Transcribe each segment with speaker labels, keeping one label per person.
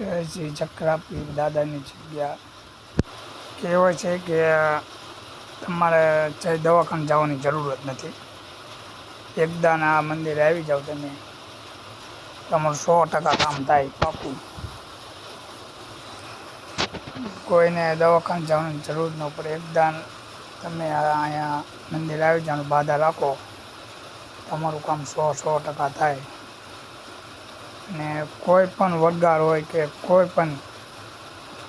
Speaker 1: શ્રી ચક્રાપીર દાદાની જગ્યા કહેવાય છે કે તમારે દવાખાને જવાની જરૂરત નથી. એકદાન આ મંદિરે આવી જાઓ તમે. તમારું સો ટકા કામ થાય પાકું. કોઈને દવાખાને જવાની જરૂર ન પડે. એકદાન તમે અહીંયા મંદિરે આવી જવાનું બાધા રાખો. તમારું કામ સો સો ટકા થાય. ને કોઈ પણ વગાર હોય કે કોઈ પણ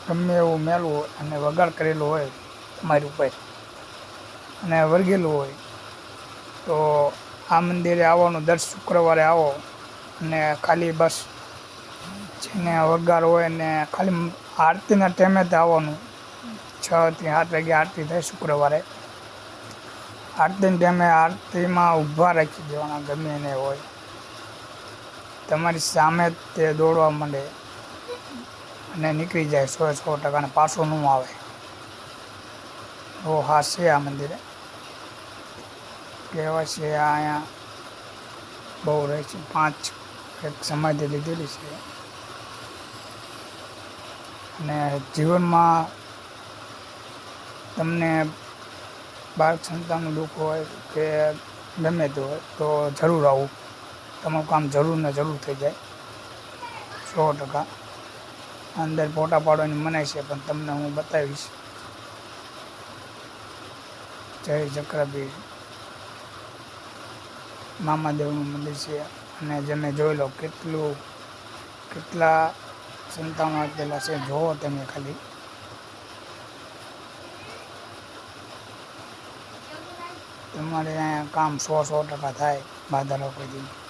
Speaker 1: ગમે એવું મેલું હોય અને વગાડ કરેલું હોય તમારી ઉપર અને વળગેલું હોય, તો આ મંદિરે આવવાનું દર શુક્રવારે આવો અને ખાલી બસ જેને વગાર હોય ને ખાલી આરતીના ટાઈમે જ આવવાનું. છ થી સાત વાગે આરતી થાય શુક્રવારે. આરતીના ટાઈમે આરતીમાં ઊભા રાખી દેવાના ગમે એને હોય. તમારી સામે તે દોડવા માંડે અને નીકળી જાય સો સો ટકા અને પાછો ન આવે. બહુ હાથ છે આ મંદિરે. કહેવાય છે આ અહીંયા બહુ રહે છે. પાંચ એક સમાધિ લીધેલી છે. અને જીવનમાં તમને બાળક સંતાનનું દુઃખ હોય કે ગમે તે હોય તો જરૂર આવું. તમારું કામ જરૂર ને જરૂર થઈ જાય. સો ટકા. અંદર ફોટા પાડવાની મનાય છે, પણ તમને હું બતાવીશ. જય ચક્રબીર. મામાદેવનું મંદિર છે, અને તમે જોઈ લો કેટલું, કેટલા સંતાનો આપેલા છે જોવો તમે ખાલી. તમારે અહીંયા કામ સો સો ટકા થાય, બાધા લોકોથી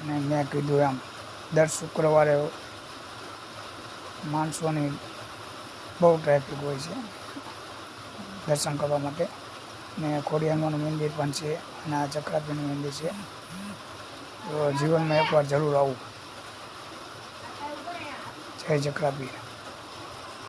Speaker 1: અને મેં કીધું એમ, દર શુક્રવારે માણસોની બહુ ટ્રાફિક હોય છે દર્શન કરવા માટે. ને ખોડિયારમાંનું મંદિર પણ છે અને આ ચક્રાપીનું મંદિર છે. તો જીવનમાં એકવાર જરૂર આવું. જય ચક્રાપીર